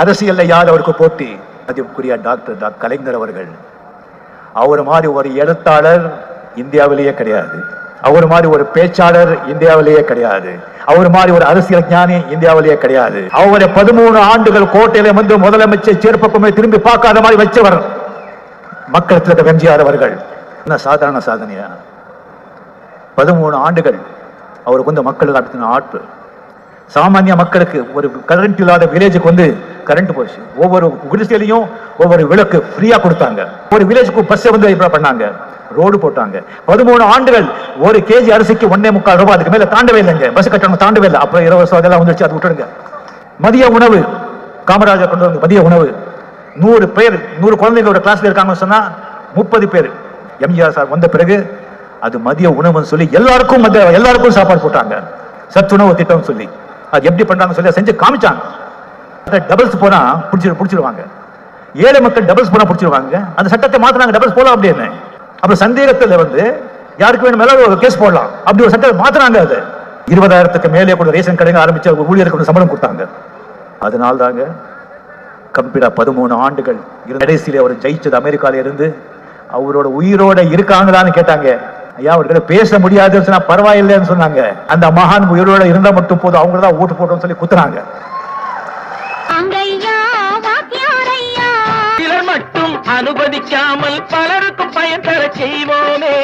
அரசியல்ல யார் அவருக்கு போட்டி? மதிப்புக்குரிய டாக்டர் டாக்டர் கலைஞர் அவர்கள். அவர் மாதிரி ஒரு எழுத்தாளர் இந்தியாவிலேயே கிடையாது. அவர் மாதிரி ஒரு பேச்சாளர் இந்தியாவிலேயே கிடையாது. அவர் மாதிரி ஒரு அரசியல் ஞானி இந்தியாவிலேயே கிடையாது. அவரை பதிமூணு ஆண்டுகள் கோட்டையில வந்து முதலமைச்சர் சேர்ப்பக்குமே திரும்பி பார்க்காத மாதிரி வச்சவர் மக்கள் திலகம் எம்ஜிஆர் அவர்கள். என்ன சாதாரண சாதனையா? பதிமூணு ஆண்டுகள் அவருக்கு வந்து மக்களுக்கு நடத்தின ஆற்று சாமானிய மக்களுக்கு ஒரு கரண்ட் இல்லாத வில்லேஜுக்கு வந்து கரண்ட் போச்சு. ஒவ்வொரு குடிசையிலையும் ஒவ்வொரு விளக்கு ஃப்ரீயாக கொடுத்தாங்க. ஒரு வில்லேஜுக்கு பஸ் வந்து பண்ணாங்க. ரோடு போட்டாங்க. பதிமூணு ஆண்டுகள் ஒரு கேஜி அரிசிக்கு ஒன்னே முக்கால் ரூபாய் அதுக்கு மேல தாண்டவே இல்லைங்க. பஸ் கட்டணம் தாண்டவே இல்லை. அப்புறம் இருபது வருஷம் அதெல்லாம் வந்துருச்சு அது விட்டுடுங்க. மதிய உணவு காமராஜர் கொண்டு வந்து மதிய உணவு. நூறு பேர் நூறு குழந்தைங்களோட கிளாஸ்ல இருக்காங்கன்னு சொன்னா முப்பது பேர். எம்ஜிஆர் சார் வந்த பிறகு அது மதிய உணவுன்னு சொல்லி எல்லாருக்கும் மத்திய எல்லாருக்கும் சாப்பாடு போட்டாங்க. சத்துணவு திட்டம் சொல்லி. அது எப்படி பண்றாங்க சொல்லி செஞ்சு காமிச்சாங்க. டபுள்ஸ் போனா பிடிச்சிரு பிடிச்சிருவாங்க. ஏழை மக்கள் டபுள்ஸ் போனா பிடிச்சிருவாங்க. அந்த சட்டத்தை மாத்தினாங்க டபுள்ஸ் போலாம் அப்படின்னு அப்புறம் சந்தேகத்தில் வந்து யாருக்கு வேணும் ஒரு கேஸ் போடலாம். அப்படி ஒரு சட்டத்தை மாத்தினாங்க அது. இருபதாயிரத்துக்கு மேலே கூட ரேஷன் கடைங்க ஆரம்பிச்ச ஒரு ஊழியருக்கு ஒரு சம்பளம் கொடுத்தாங்க. அதனால தாங்க கம்பிடா பதிமூணு ஆண்டுகள் கடைசியில் அவர் ஜெயிச்சது அமெரிக்கால இருந்து அவரோட உயிரோட இருக்காங்களான்னு கேட்டாங்க. ஐயா அவர்கிட்ட பேச முடியாதுன்னு சொன்னா பரவாயில்லைன்னு சொன்னாங்க. அந்த மகான் உயிரோட இருந்தா மட்டும் போதும் அவங்க தான் ஓட்டு போட்டோம்னு சொல்லி குத்துறாங்க அங்கையா வாத்தியாரையா? சிலர் மட்டும் அனுமதிக்காமல் பலருக்கும் பயன் தர செய்வோமே.